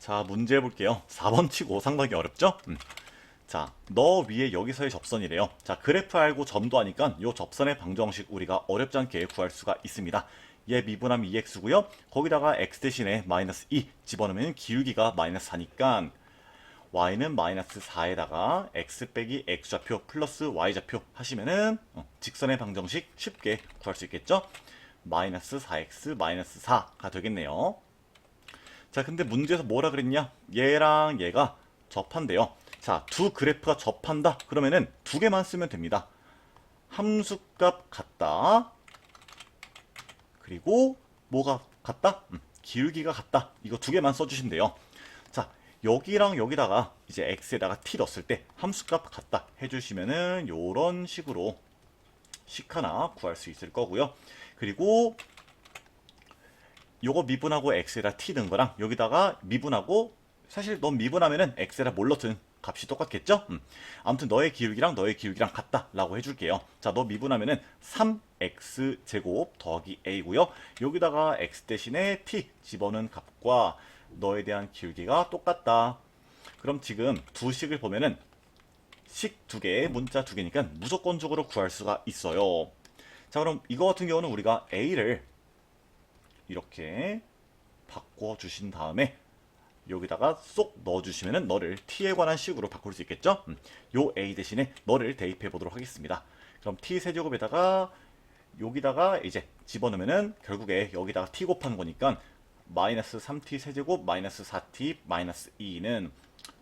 자, 문제 해볼게요. 4번 치고 상당히 어렵죠? 음. 자, 너 위에 여기서의 접선이래요. 자, 그래프 알고 점도 하니까 이 접선의 방정식 우리가 어렵지 않게 구할 수가 있습니다. 얘 미분하면 2x고요. 거기다가 x 대신에 마이너스 2 집어넣으면 기울기가 마이너스 4니까 y는 마이너스 4에다가 x 빼기 x좌표 플러스 y좌표 하시면은 어, 직선의 방정식 쉽게 구할 수 있겠죠? 마이너스 4x 마이너스 4가 되겠네요. 자, 근데 문제에서 뭐라 그랬냐? 얘랑 얘가 접한대요. 자, 두 그래프가 접한다. 그러면은 두 개만 쓰면 됩니다. 함수값 같다. 그리고 뭐가 같다? 음, 기울기가 같다. 이거 두 개만 써주시면 돼요. 자, 여기랑 여기다가 이제 x에다가 t 넣었을 때 함수값 같다 해주시면은 요런 식으로 식 하나 구할 수 있을 거고요. 그리고 요거 미분하고 x에다 t 넣은 거랑 여기다가 미분하고 사실 넌 미분하면은 뭘 넣든 값이 똑같겠죠? 음. 아무튼 너의 기울기랑 너의 기울기랑 같다라고 해줄게요. 자, 너 미분하면은 3x 제곱 더하기 a고요. 여기다가 x 대신에 t 집어넣은 값과 너에 대한 기울기가 똑같다. 그럼 지금 두 식을 보면은 식 두 개, 문자 두 개니까 무조건적으로 구할 수가 있어요. 자, 그럼 이거 같은 경우는 우리가 a를 이렇게 바꿔 주신 다음에 여기다가 쏙 넣어주시면은 너를 t에 관한 식으로 바꿀 수 있겠죠? 음, 요 a 대신에 너를 대입해 보도록 하겠습니다. 그럼 t 세제곱에다가 여기다가 이제 집어넣으면은 결국에 여기다가 t 곱한 거니까 마이너스 3t 세제곱 마이너스 4t 마이너스 2는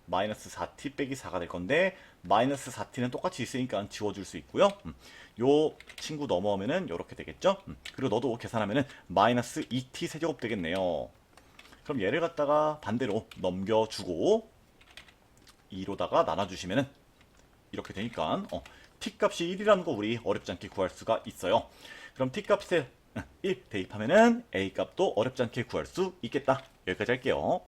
마이너스 4t 빼기 4가 될 건데 마이너스 4t는 똑같이 있으니까 지워줄 수 있고요. 음, 요 친구 넘어오면은 이렇게 되겠죠. 음, 그리고 너도 계산하면은 마이너스 2t 세제곱 되겠네요. 그럼 얘를 갖다가 반대로 넘겨주고 2로다가 나눠주시면은 이렇게 되니까 어, t 값이 1이라는 거 우리 어렵지 않게 구할 수가 있어요. 그럼 t 값에 1 대입하면은 a 값도 어렵지 않게 구할 수 있겠다. 여기까지 할게요.